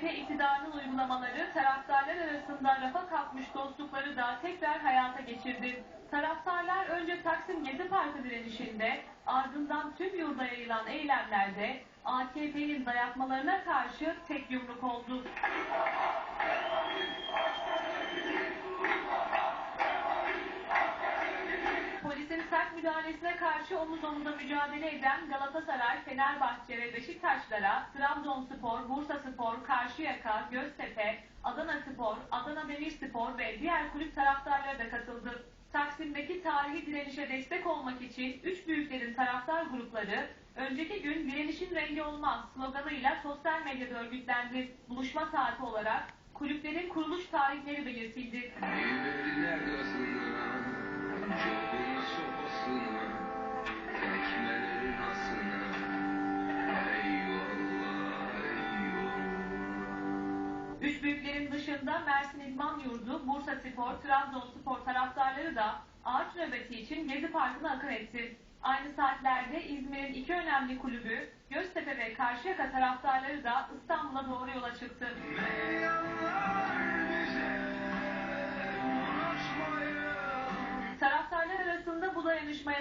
AKP iktidarının uygulamaları taraftarlar arasında rafa kalkmış dostlukları da tekrar hayata geçirdi. Taraftarlar önce Taksim Gezi Parkı direnişinde ardından tüm yurda yayılan eylemlerde AKP'nin dayatmalarına karşı tek yumruk oldu. Sert müdahalesine karşı omuz omuza mücadele eden Galatasaray, Fenerbahçe ve Beşiktaşlara Trabzonspor, Bursaspor, Karşıyaka, Göztepe, Adana Spor, Adana Demirspor ve diğer kulüp taraftarları da katıldı. Taksim'deki tarihi direnişe destek olmak için üç büyüklerin taraftar grupları önceki gün direnişin rengi olmaz sloganıyla sosyal medyada örgütlendi. Buluşma saati olarak kulüplerin kuruluş tarihleri belirtildi. Üç büyüklerin dışında Mersin İdman Yurdu, Bursa Spor, Trabzonspor taraftarları da ağaç nöbeti için Gezi Parkı'na akın etti. Aynı saatlerde İzmir'in iki önemli kulübü, Göztepe ve Karşıyaka taraftarları da İstanbul'a doğru yola çıktı. Taraftarlar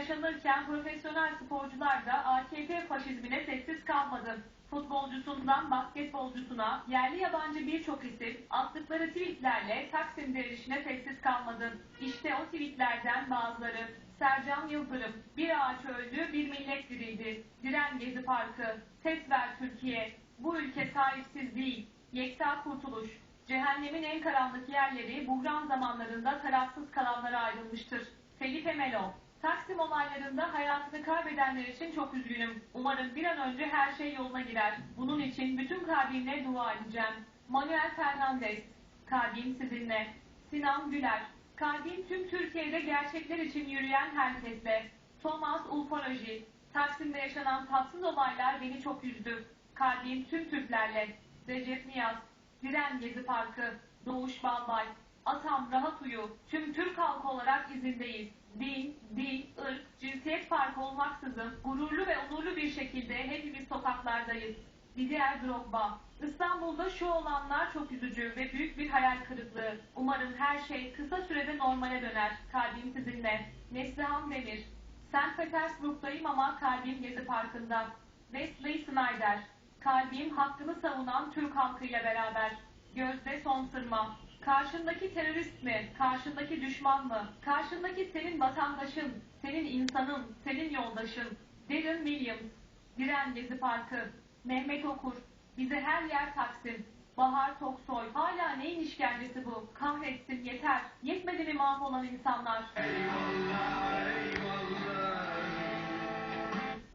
yaşanırken profesyonel sporcular da AKP faşizmine sessiz kalmadı. Futbolcusundan basketbolcusuna yerli yabancı birçok isim attıkları tweetlerle Taksim direnişine sessiz kalmadı. İşte o tweetlerden bazıları. Sercan Yıldırım, bir ağaç öldü, bir millet dirildi. Diren Gezi Parkı, ses ver Türkiye. Bu ülke sahipsiz değil. Yekta Kurtuluş, Cehennemin en karanlık yerleri buhran zamanlarında tarafsız kalanlara ayrılmıştır. Felipe Melo, Taksim olaylarında hayatını kaybedenler için çok üzgünüm. Umarım bir an önce her şey yoluna girer. Bunun için bütün kalbimle dua edeceğim. Manuel Fernandez, kalbim sizinle. Sinan Güler, kalbim tüm Türkiye'de gerçekler için yürüyen herkesle. Thomas Ulfoloji, Taksim'de yaşanan tatsız olaylar beni çok üzdü. Kalbim tüm Türklerle. Recep Niyaz, Diren Gezi Parkı, Doğuş Balbay, Atam Rahat Uyu, tüm Türk halkı olarak izindeyiz. Din, dil, ırk, cinsiyet farkı olmaksızın gururlu ve onurlu bir şekilde hepimiz sokaklardayız. Didier Drogba, İstanbul'da şu olanlar çok üzücü ve büyük bir hayal kırıklığı. Umarım her şey kısa sürede normale döner. Kalbim sizinle. Neslihan Demir, St. Petersburg'dayım ama kalbim Gezi Parkı'nda. Wesley Snyder, kalbim hakkını savunan Türk halkıyla beraber. Gözde son sırma. Karşındaki terörist mi? Karşındaki düşman mı? Karşındaki senin vatandaşın, senin insanın, senin yoldaşın. Darren Williams, Diren Gezi Parkı, Mehmet Okur, bize her yer Taksim. Bahar Toksoy, hala neyin işkencesi bu? Kahretsin yeter. Yetmedi mi mahvolan insanlar? Eyvallah, eyvallah,